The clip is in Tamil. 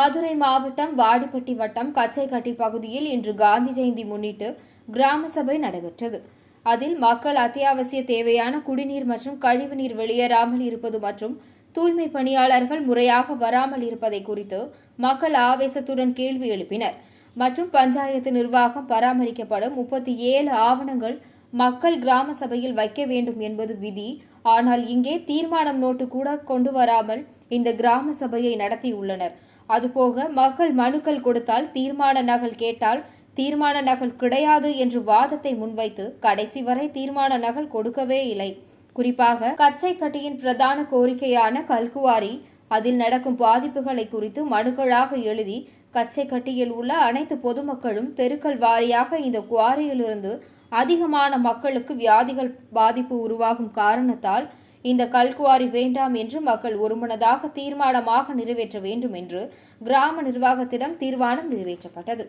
மதுரை மாவட்டம் வாடிப்பட்டி வட்டம் கச்சைக்கட்டி பகுதியில் இன்று காந்தி ஜெயந்தி முன்னிட்டு கிராம சபை நடைபெற்றது. அதில் மக்கள் அத்தியாவசிய தேவையான குடிநீர் மற்றும் கழிவுநீர் வெளியேறாமல் இருப்பது மற்றும் தூய்மை பணியாளர்கள் முறையாக வராமல் இருப்பதை குறித்து மக்கள் ஆவேசத்துடன் கேள்வி எழுப்பினர். மற்றும் பஞ்சாயத்து நிர்வாகம் பராமரிக்கப்படும் முப்பத்தி ஏழு ஆவணங்கள் மக்கள் கிராம சபையில் வைக்க வேண்டும் என்பது விதி ஆனால் இங்கே தீர்மானம் நோட்டு கூட கொண்டு வராமல் இந்த கிராம சபையை நடத்தியுள்ளனர். அதுபோக மக்கள் மனுக்கள் கொடுத்தால் தீர்மான நகல் கேட்டால் தீர்மான நகல் கிடையாது என்று வாதத்தை முன்வைத்து கடைசி வரை தீர்மான நகல் கொடுக்கவே இல்லை. குறிப்பாக கச்சை கட்டியின் பிரதான கோரிக்கையான கல்குவாரி அதில் நடக்கும் பாதிப்புகளை குறித்து மனுக்களாக எழுதி கச்சை கட்டியில் உள்ள அனைத்து பொதுமக்களும் தெருக்கள் வாரியாக இந்த குவாரியிலிருந்து அதிகமான மக்களுக்கு வியாதிகள் பாதிப்பு உருவாகும் காரணத்தால் இந்த கல்குவாரி வேண்டாம் என்று மக்கள் ஒருமனதாக தீர்மானமாக நிறைவேற்ற வேண்டும் என்று கிராம நிர்வாகத்திடம் தீர்மானம் நிறைவேற்றப்பட்டது.